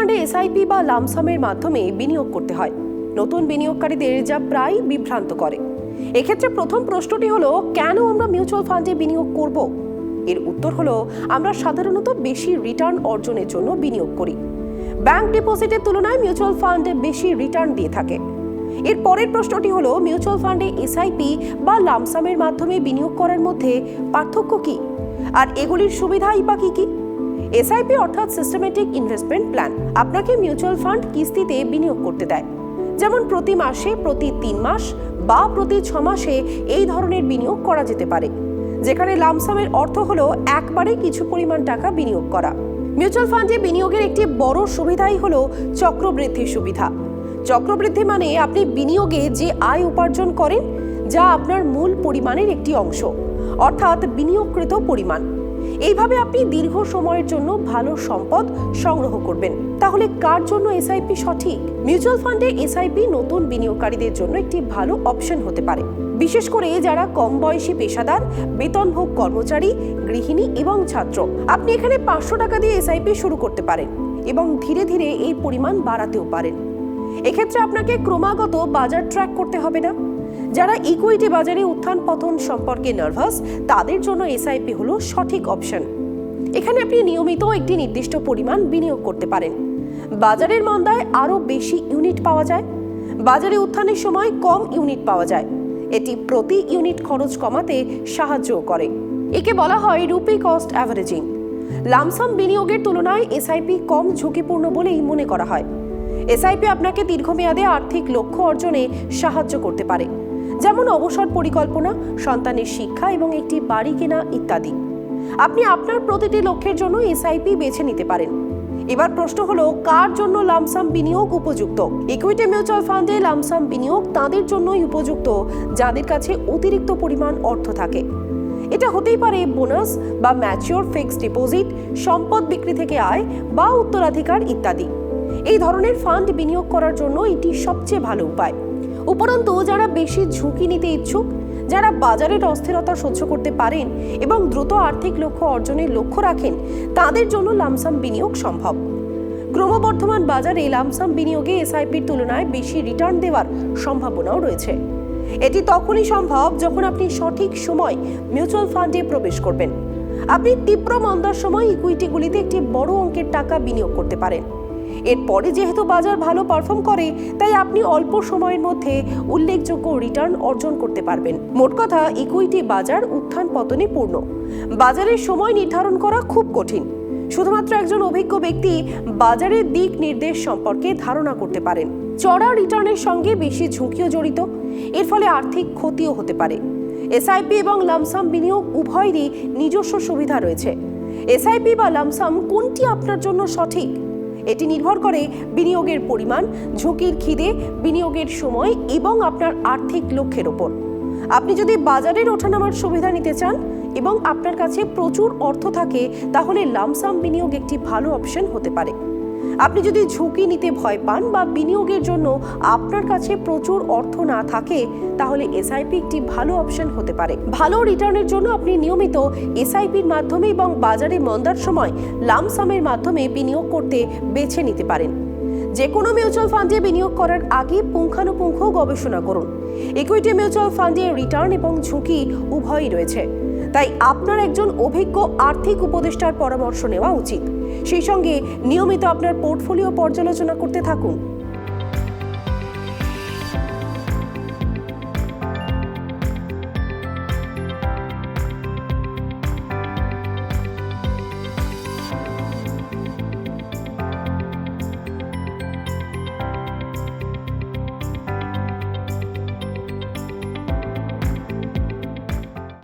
ফান্ডে এসআইপি বা লামসামের মাধ্যমে বিনিয়োগ করতে হয়। নতুন বিনিয়োগকারীদের যা প্রায় বিভ্রান্ত করে। এক্ষেত্রে প্রথম প্রশ্নটি হলো, কেন আমরা মিউচুয়াল ফান্ডে বিনিয়োগ করব? এর উত্তর হলো, আমরা সাধারণত বেশি রিটার্ন অর্জনের জন্য বিনিয়োগ করি। ব্যাংক ডিপোজিটের তুলনায় মিউচুয়াল ফান্ডে বেশি রিটার্ন দিয়ে থাকে। এর পরের প্রশ্নটি হলো, মিউচুয়াল ফান্ডে এসআইপি বা লামসামের মাধ্যমে বিনিয়োগ করার মধ্যে পার্থক্য কি? আর এগুলির সুবিধাই বা কি কি? এসআইপি অর্থাৎ সিস্টেমেটিক ইনভেস্টমেন্ট প্ল্যান আপনাকে মিউচুয়াল ফান্ড কিস্তিতে বিনিয়োগ করতে দেয়। যেমন প্রতি মাসে, প্রতি তিন মাস বা প্রতি ছ মাসে এই ধরনের বিনিয়োগ করা যেতে পারে। যেখানে লামসামের অর্থ হলো একবারে কিছু পরিমাণ টাকা বিনিয়োগ করা। মিউচুয়াল ফান্ডে বিনিয়োগের একটি বড় সুবিধাই হলো চক্রবৃদ্ধির সুবিধা। চক্রবৃদ্ধি মানে আপনি বিনিয়োগে যে আয় উপার্জন করেন, যা আপনার মূল পরিমাণের একটি অংশ। অর্থাৎ বিনিয়োগকৃত পরিমাণ। এইভাবে আপনি দীর্ঘ সময়ের জন্য ভালো সম্পদ সংগ্রহ করবেন। তাহলে কার জন্য এসআইপি সঠিক? মিউচুয়াল ফান্ডে এসআইপি নতুন বিনিয়োগকারীদের জন্য একটি ভালো অপশন হতে পারে। বিশেষ করে যারা কম বয়সী পেশাদার, বেতনভোগ কর্মচারী, গৃহিণী এবং ছাত্র। আপনি এখানে পাঁচশো টাকা দিয়ে এসআইপি শুরু করতে পারেন এবং ধীরে ধীরে এই পরিমাণ বাড়াতেও পারেন। এক্ষেত্রে আপনাকে ক্রমাগত বাজার ট্র্যাক করতে হবে না। যারা ইকুইটি বাজারে উত্থান পতন সম্পর্কে নার্ভাস তাদের জন্য এসআইপি হলো সঠিক অপশন এখানে আপনি নিয়মিত একটি নির্দিষ্ট পরিমাণ বিনিয়োগ করতে পারেন। বাজারের মন্দায় আরও বেশি ইউনিট পাওয়া যায়। বাজারে উত্থানের সময় কম ইউনিট পাওয়া যায়। এটি প্রতি ইউনিট খরচ কমাতে সাহায্যও করে। একে বলা হয় রুপি কস্ট অ্যাভারেজিং লামসাম বিনিয়োগের তুলনায় এসআইপি কম ঝুঁকিপূর্ণ বলেই মনে করা হয়। এসআইপি আপনাকে দীর্ঘমেয়াদে আর্থিক লক্ষ্য অর্জনে সাহায্য করতে পারে। যেমন অবসর পরিকল্পনা, সন্তানের শিক্ষা এবং একটি বাড়ি কেনা ইত্যাদি। আপনি আপনার প্রতিটি লক্ষ্যের জন্য এসআইপি বেছে নিতে পারেন। এবার প্রশ্ন হলো, কার জন্য লামসাম বিনিয়োগ উপযুক্ত? ইকুইটি মিউচুয়াল ফান্ডে লামসাম বিনিয়োগ তাদের জন্যই উপযুক্ত, যাদের কাছে অতিরিক্ত পরিমাণ অর্থ থাকে। এটা হতেই পারে বোনাস বা ম্যাচিওর ফিক্সড ডিপোজিট, সম্পদ বিক্রি থেকে আয় বা উত্তরাধিকার ইত্যাদি। এই ধরনের ফান্ড বিনিয়োগ করার জন্য এটি সবচেয়ে ভালো উপায়। উপরন্তু, যারা বেশি ঝুঁকি নিতে ইচ্ছুক, যারা বাজারের অস্থিরতা সহ্য করতে পারেন এবং দ্রুত আর্থিক লক্ষ্য অর্জনের লক্ষ্য রাখেন, তাদের জন্য লামসাম বিনিয়োগ সম্ভব। ক্রমবর্ধমান বাজারে লামসাম বিনিয়োগে এসআইপির তুলনায় বেশি রিটার্ন দেওয়ার সম্ভাবনাও রয়েছে। এটি তখনই সম্ভব যখন আপনি সঠিক সময় মিউচুয়াল ফান্ডে প্রবেশ করবেন। আপনি তীব্র মন্দার সময় ইকুইটিগুলিতে একটি বড় অঙ্কের টাকা বিনিয়োগ করতে পারেন। এরপরে যেহেতু বাজার ভালো পারফর্ম করে, তাই আপনি অল্প সময়ের মধ্যে উল্লেখযোগ্য রিটার্ন অর্জন করতে পারবেন। মোট কথা ইকুইটি বাজার উত্থান পতনে পূর্ণ। বাজারের সময় নির্ধারণ করা খুব কঠিন। শুধুমাত্র একজন অভিজ্ঞ ব্যক্তি বাজারের দিক নির্দেশ সম্পর্কে ধারণা করতে পারেন। চড়া রিটার্নের সঙ্গে বেশি ঝুঁকিও জড়িত। এর ফলে আর্থিক ক্ষতিও হতে পারে। এসআইপি এবং লামসাম বিনিয়োগ উভয়েরই নিজস্ব সুবিধা রয়েছে। এসআইপি বা লামসাম কোনটি আপনার জন্য সঠিক? এটি নির্ভর করে বিনিয়োগের পরিমাণ, ঝুঁকির খিদে, বিনিয়োগের সময় এবং আপনার আর্থিক লক্ষ্যের ওপর। আপনি যদি বাজারের ওঠানামার সুবিধা নিতে চান এবং আপনার কাছে প্রচুর অর্থ থাকে, তাহলে লামসাম বিনিয়োগ একটি ভালো অপশন হতে পারে। আপনি যদি ঝুঁকি নিতে ভয় পান বা বিনিয়োগের জন্য আপনার কাছে প্রচুর অর্থ না থাকে, তাহলে এসআইপি একটি ভালো অপশন হতে পারে। ভালো রিটার্নের জন্য আপনি নিয়মিত এসআইপির মাধ্যমে এবং বাজারে মন্দার সময় লামসামের মাধ্যমে বিনিয়োগ করতে বেছে নিতে পারেন। যে কোনো মিউচুয়াল ফান্ডে বিনিয়োগ করার আগে পুঙ্খানুপুঙ্খ গবেষণা করুন। ইকুইটি মিউচুয়াল ফান্ডে রিটার্ন এবং ঝুঁকি উভয়ই রয়েছে। তাই আপনার একজন অভিজ্ঞ আর্থিক উপদেষ্টার পরামর্শ নেওয়া উচিত। সেই সঙ্গে নিয়মিত আপনার পোর্টফোলিও পর্যালোচনা করতে থাকুন।